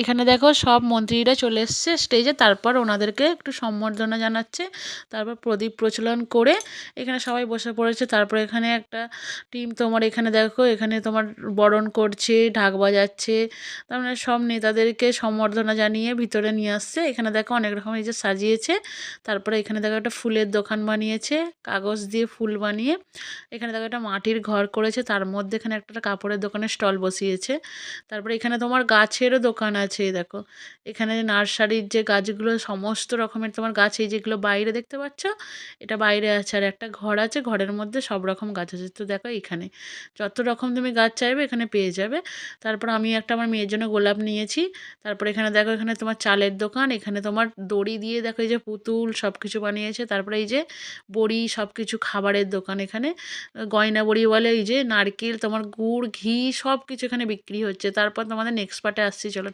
এখানে দেখো সব মন্ত্রীরা চলে এসছে স্টেজে তারপর ওনাদেরকে একটু সম্বর্ধনা জানাচ্ছে। তারপর প্রদীপ প্রচলন করে এখানে সবাই বসে পড়েছে। তারপর এখানে একটা টিম তোমার এখানে দেখো, এখানে তোমার বরণ করছে, ঢাক বাজাচ্ছে। তার মানে সব নেতাদেরকে সম্বর্ধনা জানিয়ে ভিতরে নিয়ে আসছে। এখানে দেখো অনেক রকম এই যে সাজিয়েছে। তারপরে এখানে দেখো একটা ফুলের দোকান বানিয়েছে, কাগজ দিয়ে ফুল বানিয়ে। এখানে দেখো একটা মাটির ঘর করেছে। তার মধ্যে এখানে একটা কাপড়ের দোকানের স্টল বসিয়েছে। তারপরে এখানে তোমার গাছেরও দোকান আছে এই দেখো। এখানে নার্সারির যে গাছগুলো, সমস্ত রকমের তোমার গাছ, এই যেগুলো বাইরে দেখতে পাচ্ছ, এটা বাইরে আছে। আর একটা ঘর আছে, ঘরের মধ্যে সব রকম গাছ আছে। তো দেখো এখানে যত রকম তুমি গাছ চাইবে, এখানে পেয়ে যাবে। তারপর আমি একটা আমার মেয়ের জন্য গোলাপ নিয়েছি। তারপর এখানে দেখো, এখানে তোমার চালের দোকান, এখানে তোমার দড়ি দিয়ে দেখো, এই যে পুতুল সব কিছু বানিয়েছে। তারপরে এই যে বড়ি সব কিছু খাবারের দোকান এখানে। গয়না বড়ি বলে, এই যে নারকেল, তোমার গুড়, ঘি সব কিছু এখানে বিক্রি হচ্ছে। তারপর তোমাদের নেক্সট পার্টে আসছি, চলো।